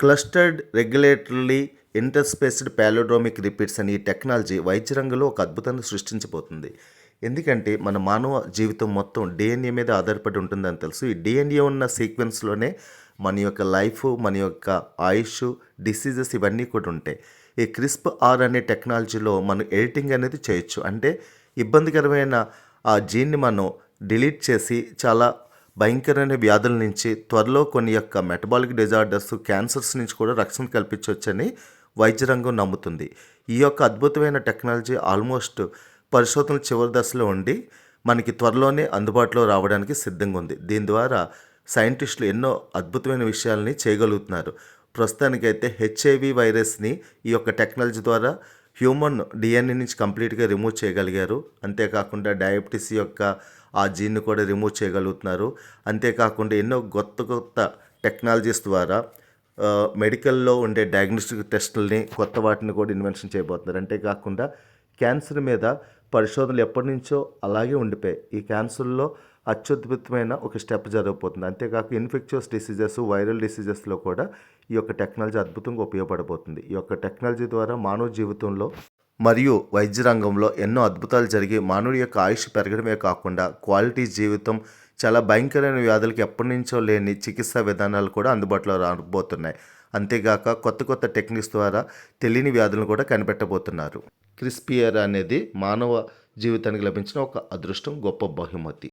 Clustered regularly interspaced palindromic repeats అనే ఈ technology వైద్య రంగంలో ఒక అద్భుతాన్ని సృష్టించబోతుంది. ఎందుకంటే మన మానవ జీవితం మొత్తం డిఎన్ఏ మీద ఆధారపడి ఉంటుందని తెలుసు. ఈ డిఎన్ఏ ఉన్న సీక్వెన్స్లోనే మన యొక్క లైఫ్ మన యొక్క ఆయుష్ డిసీజెస్ ఇవన్నీ కూడా ఉంటాయి. ఈ క్రిస్ప్ ఆర్ అనే టెక్నాలజీలో మనం ఎడిటింగ్ అనేది చేయొచ్చు. అంటే ఇబ్బందికరమైన ఆ జీన్ని మనం డిలీట్ చేసి చాలా భయంకరమైన వ్యాధుల నుంచి త్వరలో కొన్ని యొక్క మెటబాలిక్ డిజార్డర్స్ క్యాన్సర్స్ నుంచి కూడా రక్షణ కల్పించవచ్చని వైద్య రంగం నమ్ముతుంది. ఈ యొక్క అద్భుతమైన టెక్నాలజీ ఆల్మోస్ట్ పరిశోధనలు చివరి దశలో ఉండి మనకి త్వరలోనే అందుబాటులో రావడానికి సిద్ధంగా ఉంది. దీని ద్వారా సైంటిస్టులు ఎన్నో అద్భుతమైన విషయాల్ని చేయగలుగుతున్నారు. ప్రస్తుతానికైతే హెచ్ఐవి వైరస్ని ఈ యొక్క టెక్నాలజీ ద్వారా హ్యూమన్ డిఎన్ఏ నుంచి కంప్లీట్గా రిమూవ్ చేయగలిగారు. అంతేకాకుండా డయాబెటీస్ యొక్క ఆ జీన్ని కూడా రిమూవ్ చేయగలుగుతున్నారు. అంతేకాకుండా ఎన్నో కొత్త కొత్త టెక్నాలజీస్ ద్వారా మెడికల్లో ఉండే డయాగ్నోస్టిక్ టెస్టుల్ని కొత్త వాటిని కూడా ఇన్వెన్షన్ చేయబోతున్నారు. అంతేకాకుండా క్యాన్సర్ మీద పరిశోధనలు ఎప్పటి నుంచో అలాగే ఉండిపోయాయి. ఈ క్యాన్సర్లో అత్యద్భుతమైన ఒక స్టెప్ జరగబోతుంది. అంతేకాక ఇన్ఫెక్చువస్ డిసీజెస్ వైరల్ డిసీజెస్లో కూడా ఈ యొక్క టెక్నాలజీ అద్భుతంగా ఉపయోగపడబోతుంది. ఈ యొక్క టెక్నాలజీ ద్వారా మానవ జీవితంలో మరియు వైద్య రంగంలో ఎన్నో అద్భుతాలు జరిగి మానవుడి యొక్క ఆయుష్ పెరగడమే కాకుండా క్వాలిటీ జీవితం చాలా భయంకరమైన వ్యాధులకు ఎప్పటి నుంచో లేని చికిత్సా విధానాలు కూడా అందుబాటులో రాబోతున్నాయి. అంతేగాక కొత్త కొత్త టెక్నిక్స్ ద్వారా తెలియని వ్యాధులను కూడా కనిపెట్టబోతున్నారు. క్రిస్పియర్ అనేది మానవ జీవితానికి లభించిన ఒక అదృష్టం గొప్ప బహుమతి.